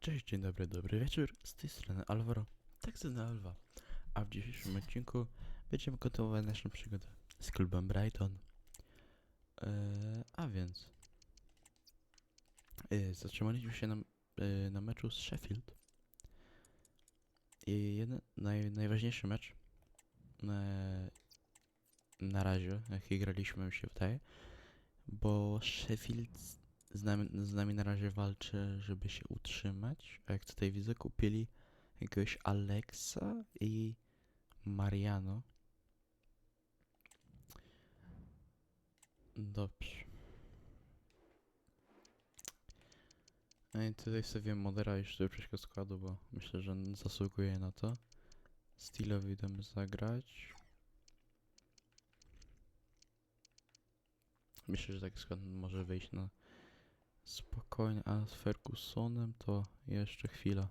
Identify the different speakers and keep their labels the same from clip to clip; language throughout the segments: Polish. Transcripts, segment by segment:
Speaker 1: Cześć, dzień dobry, dobry wieczór. Z tej strony Alvaro, tak zwany Alva. A w dzisiejszym odcinku będziemy kontynuować naszą przygodę z klubem Brighton. Eee, a więc eee, zatrzymaliśmy się na, eee, na meczu z Sheffield. I jeden, naj, najważniejszy mecz eee, na razie, jaki graliśmy się wydaje, bo Sheffield z- nami, z nami na razie walczy, żeby się utrzymać. A jak tutaj widzę, kupili jakiegoś Alexa i Mariano. Dobrze. No i tutaj sobie modera jeszcze do składu, bo myślę, że zasługuje na to. Stylowi damy zagrać. Myślę, że taki skład może wyjść na spokojnie, a z Fergusonem to jeszcze chwila.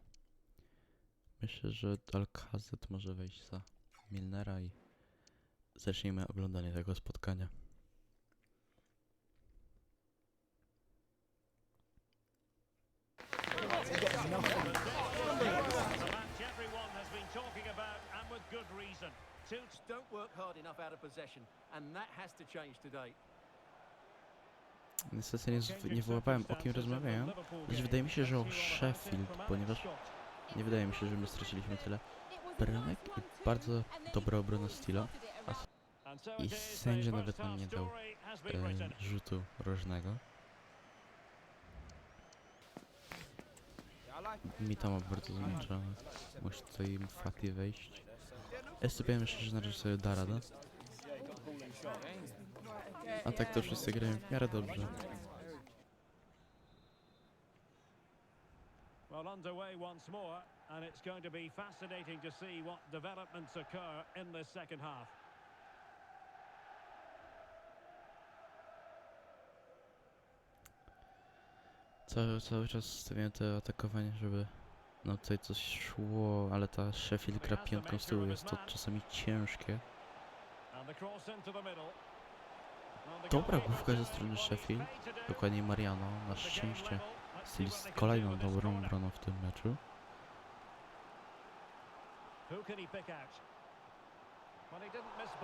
Speaker 1: Myślę, że Alcazet może wejść za Milnera i zacznijmy oglądanie tego spotkania.
Speaker 2: Don't work hard enough out of possession, and that has to change today.
Speaker 1: Niestety nie, nie wyłapałem o kim rozmawiają. Lecz wydaje mi się, że o Sheffield, ponieważ nie wydaje mi się, że my straciliśmy tyle bramek i bardzo dobra obrona Stila. I sędzia nawet nam nie dał e, rzutu rożnego. Mi tam bardzo zmęczony. Musi tutaj Fati wejść. SCP myślę, że na razie sobie da radę. A tak to wszyscy grają w miarę dobrze.
Speaker 3: Well, underway once more, and it's going to be fascinating to see what developments occur in this second half.
Speaker 1: Cały, cały czas stawiałem te atakowanie, żeby no tutaj coś szło, ale ta Sheffield gra piątką z tyłu, jest to czasami ciężkie.
Speaker 3: And the cross into the middle.
Speaker 1: Dobra główka ze strony Sheffield, dokładnie Mariano, na szczęście. z kolejną dobrą obroną w tym meczu.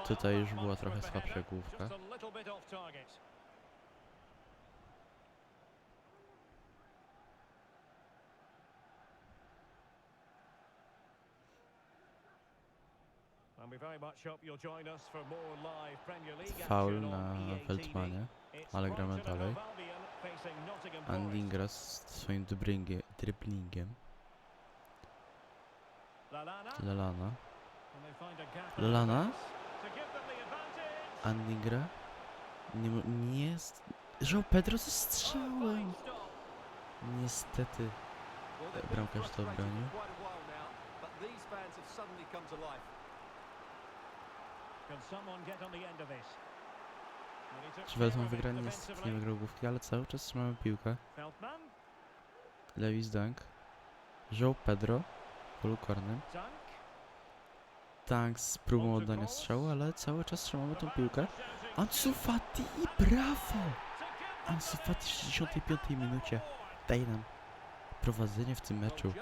Speaker 1: Tutaj już była trochę słabsza główka.
Speaker 3: Just a little bit off target. And we very much hope you'll join us for more live Premier League
Speaker 1: Faul na. Veltmanie.
Speaker 3: It's
Speaker 1: ale gramy dalej. Andingra z swoim driblingie- driblingiem.
Speaker 3: Lallana.
Speaker 1: Lelana.
Speaker 3: And they find a gap in
Speaker 1: Lallana.
Speaker 3: defence to give them the advantage.
Speaker 1: Andingra. Nie, nie jest... João Pedro ze strzałem!
Speaker 3: Stop.
Speaker 1: Niestety.
Speaker 2: Bramkarz to obronił.
Speaker 1: Quite
Speaker 2: But these fans have suddenly come to life.
Speaker 3: Can someone get on the end of this? And he took
Speaker 1: Czy Veltman
Speaker 3: care of it
Speaker 1: wygra? Niestety nie wygrał główki, ale cały czas trzymamy piłkę. Lewis Dunk. João Pedro. Polu karnym. Tank z próbą oddania strzału, ale cały czas trzymamy tą piłkę. Ansu Fati i brawo! Ansu Fati w 65 minucie daje nam prowadzenie w tym meczu.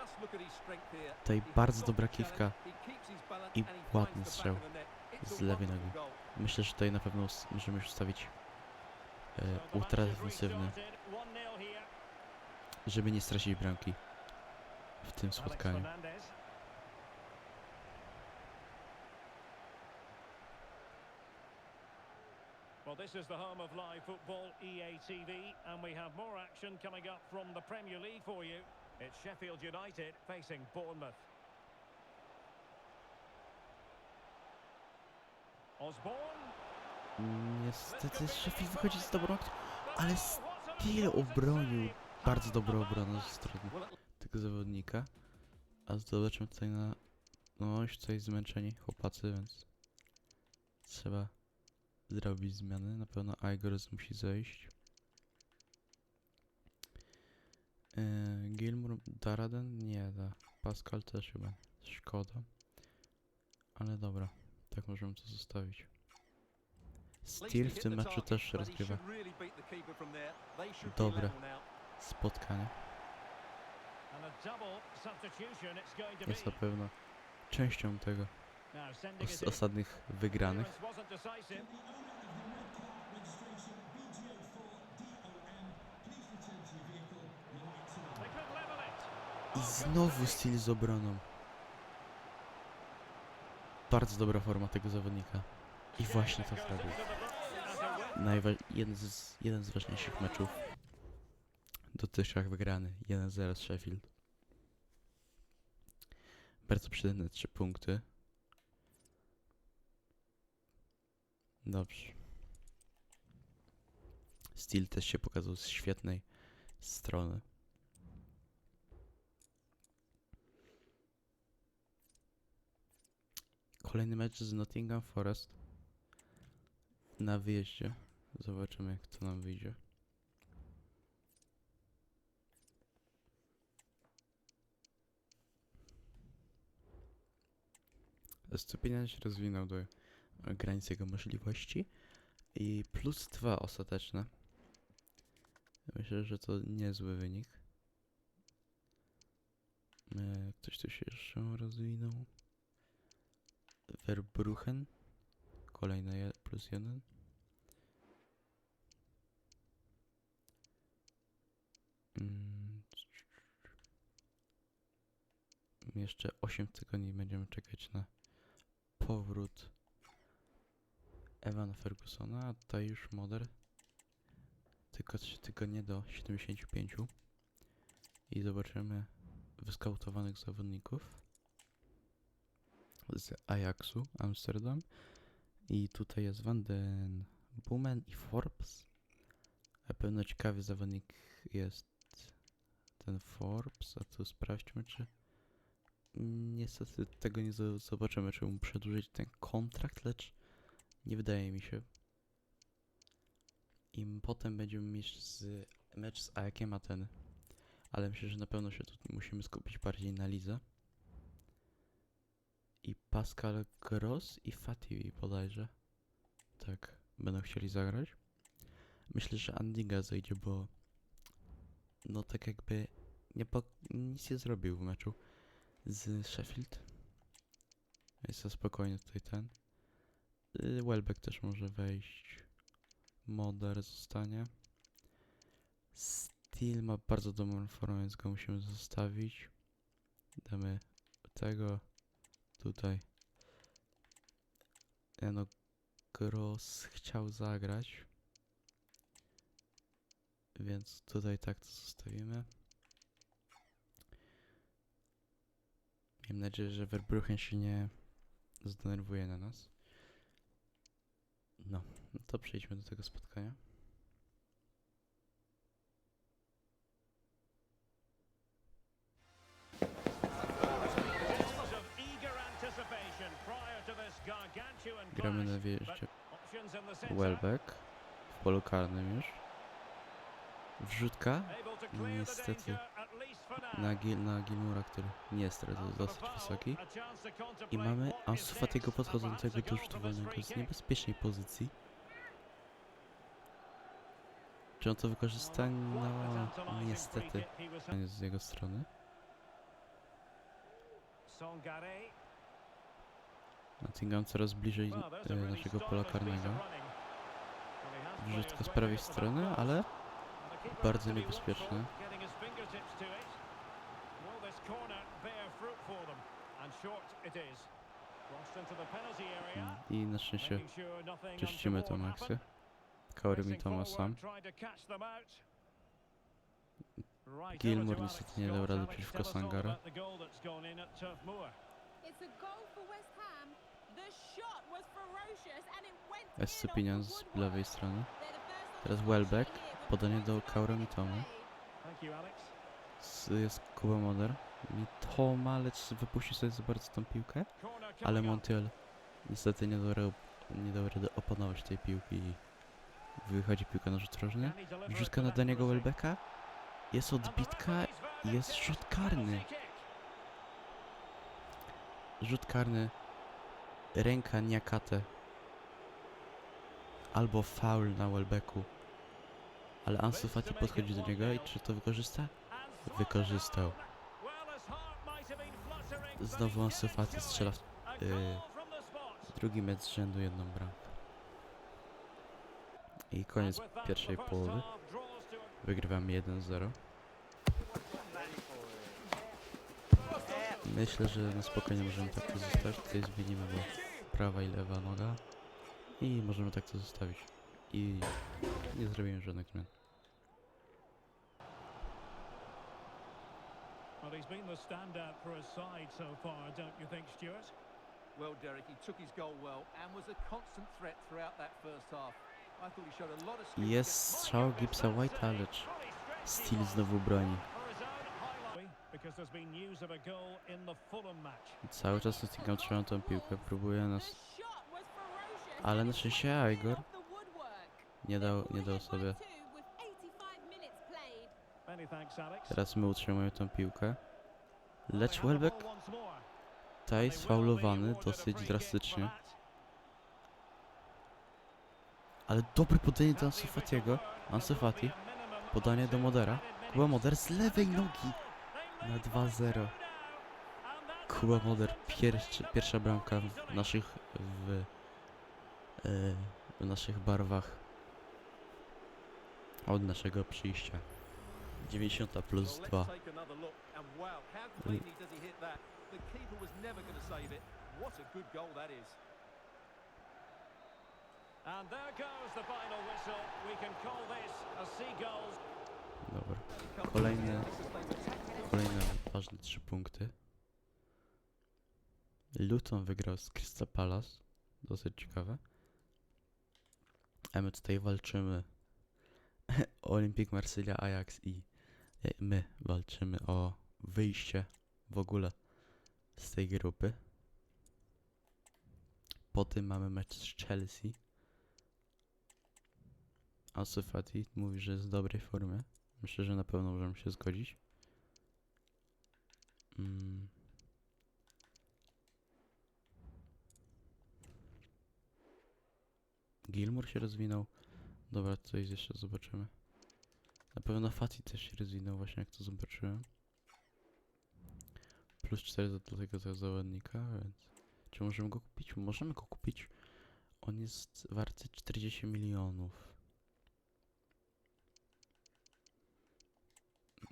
Speaker 1: Tutaj bardzo dobra kiwka i ładny strzał z lewej nogi. Myślę, że tutaj na pewno możemy już ustawić e, ultra defensywny, żeby nie stracić bramki w tym spotkaniu.
Speaker 3: Well, this is the home of live football, EA TV, and we have more action coming up from the Premier League for you. It's Sheffield United facing Bournemouth.
Speaker 1: Niestety Sheffield wychodzi z dobrą, ale Steel obronił bardzo dobrą obronę ze strony tego zawodnika. A zobaczymy tutaj na... No już tutaj zmęczeni chłopacy, więc trzeba zrobić zmiany. Na pewno Igors musi zejść. Yy, Gilmour da radę? Nie da. Pascal też chyba. Szkoda. Ale dobra, tak możemy to zostawić. Steel w tym meczu też rozgrywa dobre spotkanie. Jest na pewno częścią tego os ostatnich wygranych. I znowu styl z obroną. Bardzo dobra forma tego zawodnika. I właśnie to zrobił. Najwa- jeden, z, jeden z ważniejszych meczów dotychczas wygrany. 1-0 z Sheffield. Bardzo przydatne 3 punkty. Dobrze. Steel też się pokazał z świetnej strony. Kolejny mecz z Nottingham Forest na wyjeździe. Zobaczymy jak to nam wyjdzie. Stupienia się rozwinął do granic jego możliwości i plus dwa ostateczne. Myślę, że to niezły wynik. E, Ktoś tu się jeszcze rozwinął. Verbruchen. Kolejne plus jeden. Mm, Jeszcze 8 tygodni będziemy czekać na powrót Evan Fergusona, a tutaj już Moder. Tylko 3 tygodnie do 75. I zobaczymy wyskautowanych zawodników z Ajaxu Amsterdam. I tutaj jest Van den Boomen i Forbes. Na pewno ciekawy zawodnik jest ten Forbes, a tu sprawdźmy, czy niestety tego nie zo- zobaczymy, czy mu przedłużyć ten kontrakt, lecz nie wydaje mi się. I potem będziemy mieć z mecz z Ajakiem Ateny. Ale myślę, że na pewno się tu musimy skupić bardziej na lidze. I Pascal Gross i Fatiwi bodajże. Tak, będą chcieli zagrać. Myślę, że Andiga zejdzie, bo no tak jakby nie po, nic nie zrobił w meczu z Sheffield. Jest to spokojnie tutaj ten. Y, Welbeck też może wejść. Moder zostanie. Steel ma bardzo dobrą formę, więc go musimy zostawić. Damy tego tutaj. E, No, Gross chciał zagrać. Więc tutaj tak to zostawimy. Mam nadzieję, że Verbruchen się nie zdenerwuje na nas. No, no to przejdźmy do tego spotkania. Gramy na
Speaker 3: centre.
Speaker 1: Welbeck w polu karnym już. Wrzutka niestety na, Gil, na Gilmura, który nie jest teraz dosyć wysoki. I mamy
Speaker 3: what is
Speaker 1: Ansu Fatiego
Speaker 3: next, and
Speaker 1: podchodzącego do rzutu wolnego z niebezpiecznej pozycji. Czy on to wykorzysta? No,
Speaker 3: free
Speaker 1: niestety. z jego strony.
Speaker 3: Songare.
Speaker 1: Nottingham coraz bliżej e, naszego pola karnego.
Speaker 3: players
Speaker 1: z prawej strony, ale bardzo mm, i na szczęście czyścimy
Speaker 3: to them out. Right
Speaker 1: Gilmour niestety nie dał rady przeciwko
Speaker 3: tell us all
Speaker 1: Sangare.
Speaker 3: about the goal that's gone in at Turf Moor.
Speaker 4: It's a goal for West Ham. The shot was ferocious and it went
Speaker 1: SC
Speaker 4: in off
Speaker 1: Pieniądz
Speaker 4: the
Speaker 1: z lewej strony. Teraz Welbeck, podanie do
Speaker 4: 20
Speaker 1: Kaura. S- Jest Kuba Moder. Mitoma, lecz wypuścił sobie za bardzo tą piłkę. Ale. Montiel niestety nie dał, ra- nie dał rady opanować tej piłki i wychodzi piłka na rzut rożny. Wrzutka na Daniego? Welbecka. Jest odbitka jest rzut karny. Rzut karny. Ręka Niakate. Albo faul na Welbecku. Ale Ansu Fati podchodzi do niego i czy to wykorzysta? Wykorzystał. znowu Ansu Fati strzela w y,
Speaker 3: spot.
Speaker 1: drugi mecz z rzędu jedną bramkę. I koniec pierwszej połowy. Wygrywamy 1-0. Myślę, że na spokojnie możemy tak to zostawić. Tutaj zmienimy, bo prawa i lewa noga. I możemy tak to zostawić. I nie zrobimy żadnych zmian.
Speaker 3: Well, he's been the standout for his side so far, don't you think, Stuart?
Speaker 2: Well, Derek, he took his goal well and was a constant threat throughout that first half. I thought he showed a lot of skill.
Speaker 1: Jest strzał Gipsa White'a, lecz Steel znowu broni. Cały czas Nottingham trzyma tą piłkę, próbuje
Speaker 4: The
Speaker 1: nas... Ale na szczęście Igor nie dał, nie dał sobie.
Speaker 4: by two with 85 minutes played.
Speaker 3: Many thanks, Alex.
Speaker 1: Teraz my utrzymujemy tą piłkę. Lecz Welbeck tutaj sfaulowany dosyć drastycznie. Ale dobre podanie do
Speaker 3: That's
Speaker 1: Ansu
Speaker 3: the official
Speaker 1: Fatiego.
Speaker 3: word.
Speaker 1: Ansu
Speaker 3: There will
Speaker 1: Fati.
Speaker 3: be a minimum of
Speaker 1: Podanie do
Speaker 3: two
Speaker 1: Modera. Kuba. Moder z lewej nogi na 2-0. Kuba Moder, pierwszy, pierwsza bramka w naszych w, e, w naszych barwach od naszego przyjścia. 90 plus
Speaker 2: Well,
Speaker 1: 2.
Speaker 2: let's take another look. And
Speaker 3: there goes the final whistle. We can call this a.
Speaker 1: Dobra.
Speaker 2: On,
Speaker 1: Kolejne, ważne 3 punkty. Luton wygrał z Crystal Palace. Dosyć ciekawe. A my tutaj walczymy o Olympic Marsylia, Ajax i e, my walczymy o wyjście w ogóle z tej grupy. Po tym mamy mecz z Chelsea. Ansu Fati mówi, że jest w dobrej formie. Myślę, że na pewno możemy się zgodzić. Mm. Gilmour się rozwinął. Dobra, coś jeszcze zobaczymy. Na pewno Fati też się rozwinął, właśnie jak to zobaczyłem. Plus 4 do tego za- zawodnika, więc... Czy możemy go kupić? Możemy go kupić. On jest warty 40 milionów.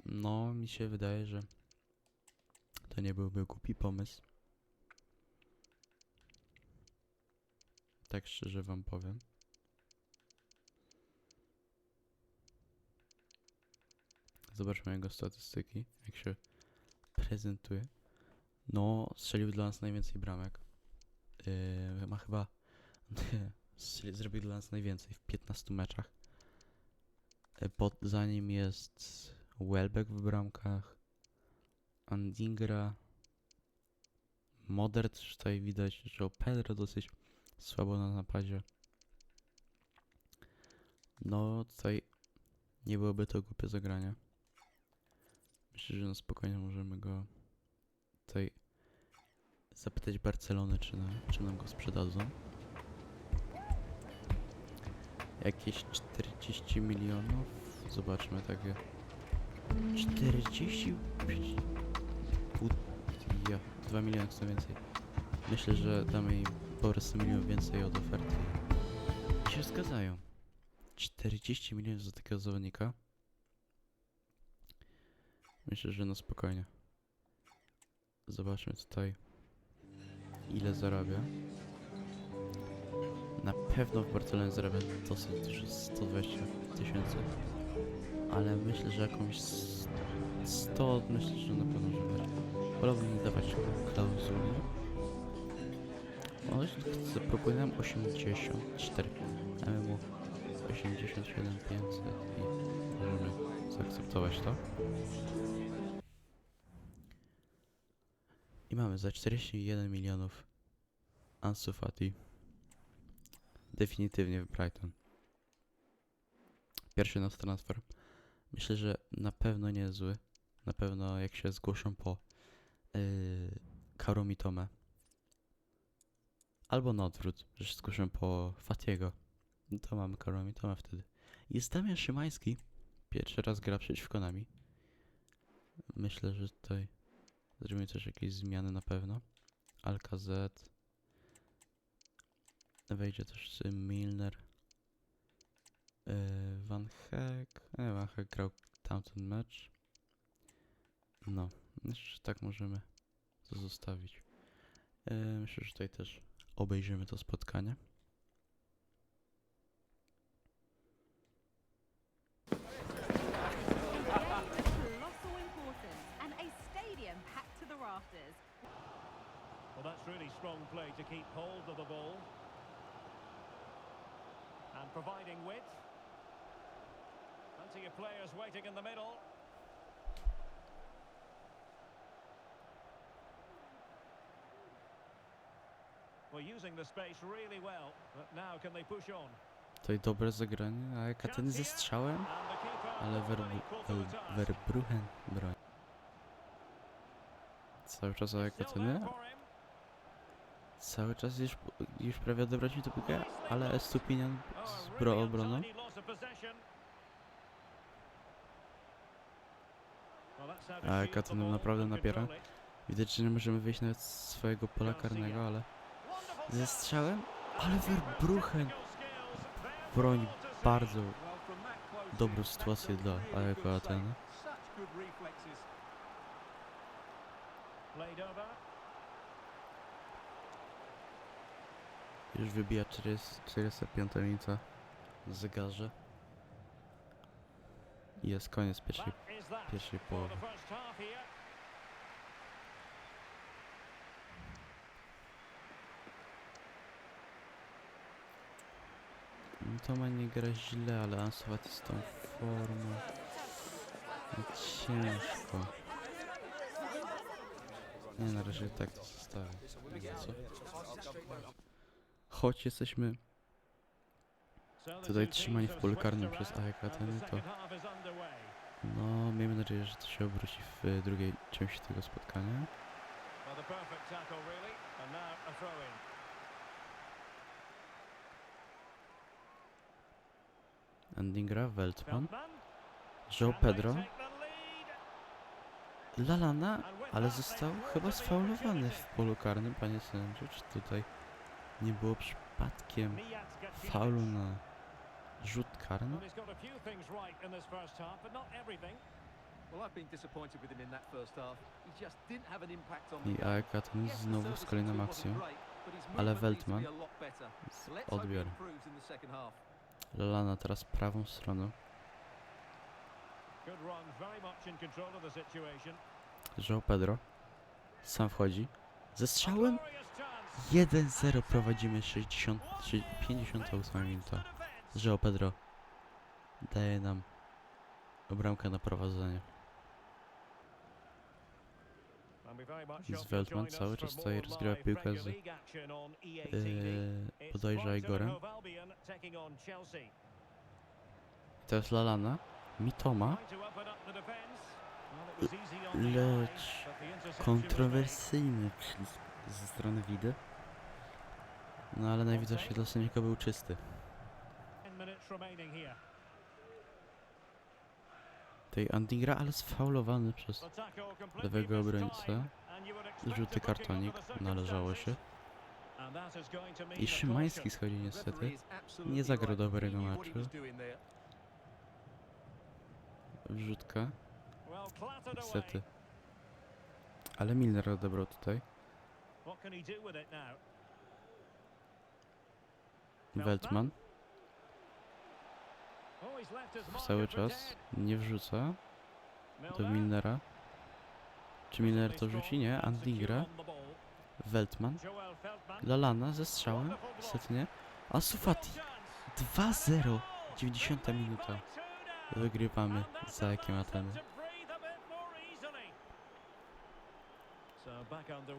Speaker 1: No, mi się wydaje, że to nie byłby głupi pomysł. Tak szczerze wam powiem. Zobaczmy jego statystyki, jak się prezentuje. No, strzelił dla nas najwięcej bramek. Yy, ma chyba... zrobił dla nas najwięcej w 15 meczach. Yy, Pod, za nim jest Welbeck w bramkach. Andingra. Moder też tutaj widać, że Pedro dosyć słabo na napadzie. No tutaj nie byłoby to głupie zagranie. Myślę, że na spokojnie możemy go tutaj zapytać Barcelony, czy, na, czy nam go sprzedadzą. Jakieś 40 milionów. Zobaczmy takie. 40? Pół... Ja, 2 miliony co więcej. Myślę, że damy im po prostu milion więcej od oferty. I się zgadzają. 40 milionów za takiego zawodnika. Myślę, że no spokojnie. Zobaczmy tutaj ile zarabia. Na pewno w Barcelonie zarabia dosyć dużo, 120 tysięcy. Ale myślę, że jakąś s- 100, myślę, że na pewno dawać klauzuli. On zaproponuje nam 84, a my mu 87 500 i możemy zaakceptować to. I mamy za 41 milionów Ansu Fati. Definitywnie w Brighton. Pierwszy nasz transfer. Myślę, że na pewno niezły. Na pewno jak się zgłoszą po yy, Karu Mitome. Albo na odwrót, że zgłoszą po Fatiego. No to mamy Karu Mitome wtedy. Jest Damian Szymański. Pierwszy raz gra przeciwko nami. Myślę, że tutaj Zrobimy też jakieś zmiany na pewno. Alcazet. Wejdzie też Milner. Yy, Van Heck. Nie, Van Heck grał tamten mecz. No, że tak możemy to zostawić. Yy, myślę, że tutaj też obejrzymy to spotkanie.
Speaker 3: Well, that's really strong play to keep hold of the ball. And providing width. Plenty of players waiting in the middle. Well, using the space really well, but now can they push on?
Speaker 1: Tutaj dobre zagranie, a Katyny ze strzałem, ale Ver-. Verbruchen broń. Cały czas
Speaker 3: him.
Speaker 1: cały czas już, już prawie odebrać mi to piłkę, ale Stupinian
Speaker 3: Oh,
Speaker 1: z bro obroną. A
Speaker 3: ball
Speaker 1: naprawdę napiera. Widać, że nie możemy wyjść nawet z swojego pola karnego, ale ze strzałem, ale Verbruchen broń bardzo dobrą sytuację dla Ajako. Ateny. Już wybija 40, 45 minuta w zegarze. Jest koniec pierwszej, pierwszej połowy.
Speaker 3: The first half here.
Speaker 1: No to ma nie gra źle, ale Fati z tą formą. No ciężko. Nie, na razie tak to zostawię. Co? Choć jesteśmy tutaj trzymani w polu przez
Speaker 3: around
Speaker 1: AEK
Speaker 3: and the
Speaker 1: Ateny, to no miejmy nadzieję, że to się obróci w drugiej części tego spotkania.
Speaker 3: Well, the perfect tackle, really. And now a throw in.
Speaker 1: Endingra, Weltman. Joe Pedro. Lalana, ale został chyba sfaulowany w polu karnym, panie sędzio. Czy tutaj nie było przypadkiem faulu na rzut karny? I
Speaker 2: game.
Speaker 1: AEK Aten
Speaker 2: Yes, the
Speaker 1: znowu z kolejną akcją. ale
Speaker 2: movement needs to
Speaker 1: Veltman
Speaker 2: be a lot better.
Speaker 1: z
Speaker 2: So let's hope he
Speaker 1: odbiorem.
Speaker 2: improves in the second half.
Speaker 1: Lalana teraz prawą stroną. João Pedro sam wchodzi. Ze strzałem
Speaker 3: Glorious chance.
Speaker 1: 1-0 prowadzimy 60, czy 58 minuta. João Pedro daje nam bramkę na prowadzenie.
Speaker 3: Join
Speaker 1: cały czas tutaj rozgrywa piłkę z yy, bodajże Igorem. jest Lalana. Mitoma. Lecz kontrowersyjny ze strony widy. No ale najwidoczniej dla sędziego był czysty. Tej Andigra, ale sfaulowany przez lewego obrońcę. Żółty kartonik należało się. I Szymański schodzi niestety. Nie
Speaker 2: right.
Speaker 1: dobrego meczu. Wrzutka. Niestety. Ale Milner odebrał tutaj. Weltman
Speaker 3: Oh, he's left his mark
Speaker 1: cały czas nie wrzuca do
Speaker 3: Milner.
Speaker 1: Milnera. Czy Milner to rzuci? Nie. Andigra. Weltman. Lalana ze strzałem. Niestety nie. A Sufati. 2-0. 90 minuta. Wygrywamy za jakim Ateny.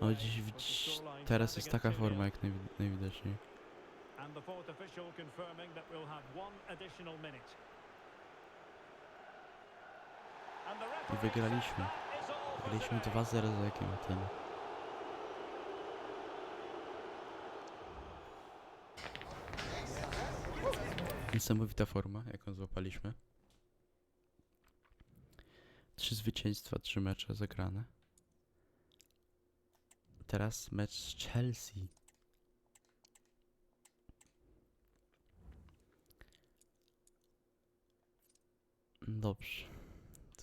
Speaker 1: O dziś teraz jest taka forma jak najwi- najwidoczniej.
Speaker 3: And the fourth official confirming that we'll have one additional minute.
Speaker 1: I wygraliśmy. Wygraliśmy
Speaker 3: today.
Speaker 1: 2-0 za jakim Ateny. Niesamowita forma, jaką złapaliśmy. Trzy zwycięstwa, trzy mecze zagrane. teraz mecz z Chelsea. Dobrze.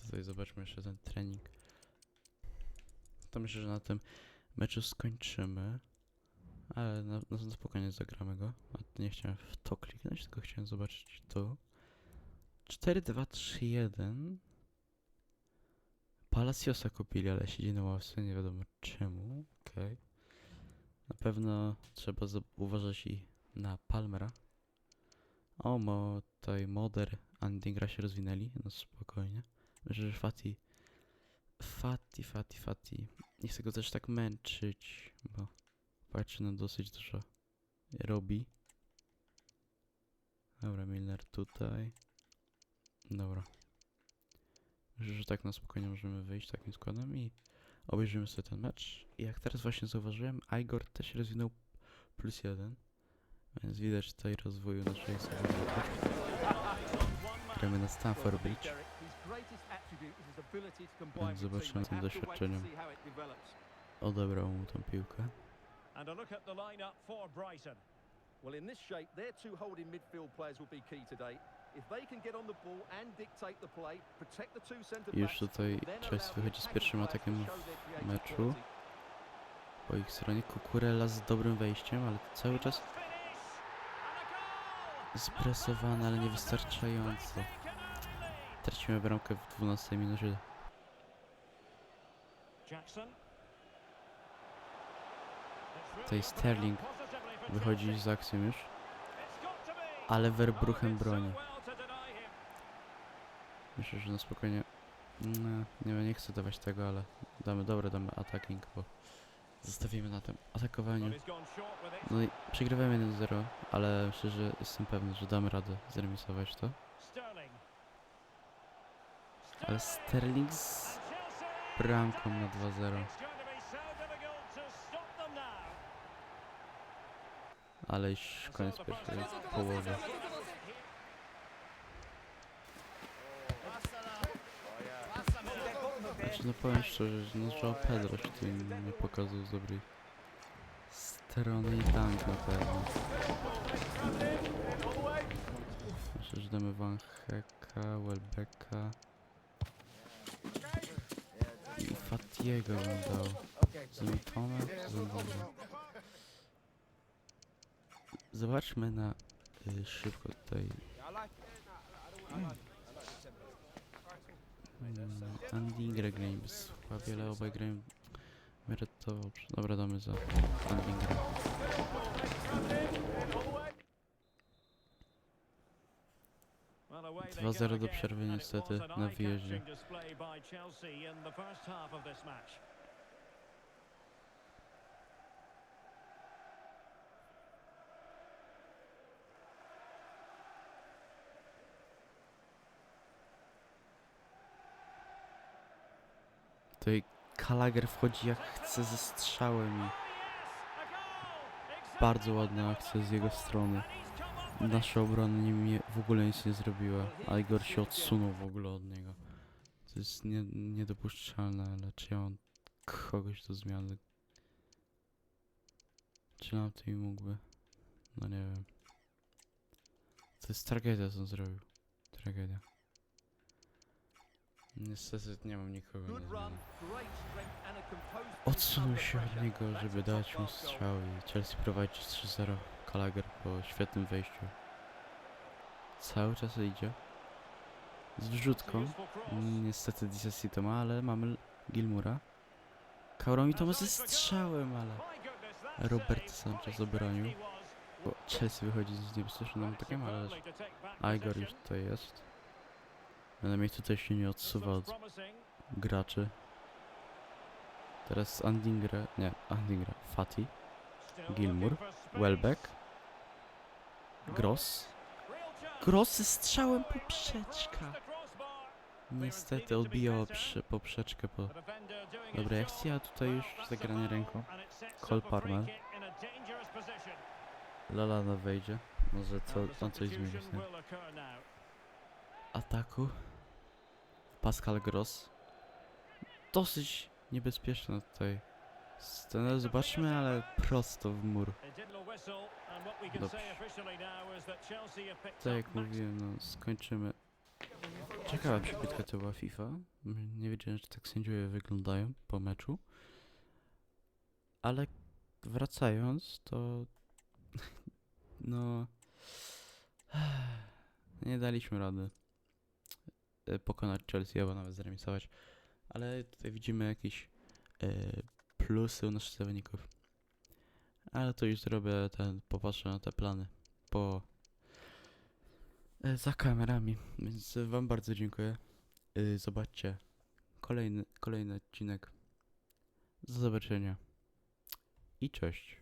Speaker 1: Tutaj zobaczmy jeszcze ten trening. To myślę, że na tym meczu skończymy. Ale na, na, spokojnie zagramy go. A nie chciałem w to kliknąć, tylko chciałem zobaczyć to. 4, 2, 3, 1. Palaciosa kupili, ale siedzi na ławce, nie wiadomo czemu. Okej. Na pewno trzeba uważać i na Palmera. O, mo, tutaj Moder, Andingra się rozwinęli, no spokojnie. Że Fati, Fati, Fati, Fati. Nie chcę go też tak męczyć, bo patrzy na dosyć dużo robi. Dobra, Milner tutaj. Dobra. Myślę, że tak na spokojnie możemy wyjść takim składem i obejrzymy sobie ten mecz. I jak teraz właśnie zauważyłem, Igor też rozwinął plus jeden. Więc widać tutaj rozwoju naszej zawodnika. Gramy na Stamford Bridge. Więc zobaczymy tym doświadczeniem. Odebrał mu tą piłkę.
Speaker 3: And a look at the lineup for Brighton.
Speaker 2: Well, in this shape, their two holding midfield players will be key today. If they can get on the ball and dictate the play, protect the two centre
Speaker 1: Już
Speaker 2: backs,
Speaker 1: tutaj
Speaker 2: then
Speaker 1: Chelsea wychodzi z pierwszym atakiem w meczu. Po ich stronie Kukurela z dobrym wejściem, ale cały czas zpresowany, ale niewystarczająco. Tracimy bramkę w 12 minucie. Tutaj Sterling wychodzi z akcją już, ale Verbruchen broni. Myślę, że na spokojnie. No, nie, nie chcę dawać tego, ale damy, dobra, damy attacking, bo zostawimy na tym atakowaniu. No i przegrywamy 1-0, ale myślę, że jestem pewny, że damy radę zremisować to. Ale Sterling z bramką na 2-0. Ale już koniec pierwszej połowy. No powiem szczerze, że no Joao Pedro się tutaj nie pokazał z dobrej strony i tank na pewno. Myślę, że damy Van Heka, Welbecka i Fatiego bym dał. Z Mitoma, z Zambogą. Zobaczmy na y, szybko tutaj Mm, Andy Ingra grają słabiej, ale obaj grają w miarę dobrze. Dobra, damy za Andy Ingra.
Speaker 3: Dwa
Speaker 1: 2-0
Speaker 3: zero
Speaker 1: do przerwy niestety na wyjeździe. Tutaj Kalager wchodzi jak chce ze strzałem i bardzo ładna akcja z jego strony. Nasza obrona nie, w ogóle nic nie zrobiła, a Igor się odsunął w ogóle od niego. To jest nie, niedopuszczalne, ale czy ja mam kogoś do zmiany? Czy nam tutaj mógłby? No nie wiem. To jest tragedia, co on zrobił. Tragedia. Niestety nie mam nikogo
Speaker 2: composed
Speaker 1: Odsunął się od niego, żeby dać mu strzał i Chelsea prowadzi 3-0. Kalager po świetnym wejściu. Cały czas idzie. Z wrzutką. Niestety DCC to ma, ale mamy Gilmura. Kaurami to ma ze strzałem, ale Robert Sanchez obronił. Bo Chelsea wychodzi z niebezpiecznym atakiem, ale Igor już tutaj jest. Przynajmniej tutaj się nie odsuwa od graczy. Teraz Andingra, nie, Andingra, Fati, Gilmour, Welbeck, Gross. Gross ze strzałem poprzeczka. Niestety odbijała przy, poprzeczkę po... Dobra, ja tutaj już zagranie ręką. Cole Palmer. Lalana wejdzie. Może co, tam coś zmieni ataku. Pascal Gross. Dosyć niebezpieczna tutaj Scenę zobaczmy, ale prosto w mur. Dobrze. Tak jak mówiłem, no skończymy. Ciekawa przybitka to była FIFA. Nie wiedziałem, że tak sędziowie wyglądają po meczu. Ale wracając, to no nie daliśmy rady pokonać Chelsea, albo nawet zremisować. Ale tutaj widzimy jakieś e, plusy u naszych zawodników. Ale to już zrobię ten, popatrzę na te plany po e, za kamerami. Więc wam bardzo dziękuję. Zobaczcie kolejny, kolejny odcinek. Do zobaczenia. I cześć.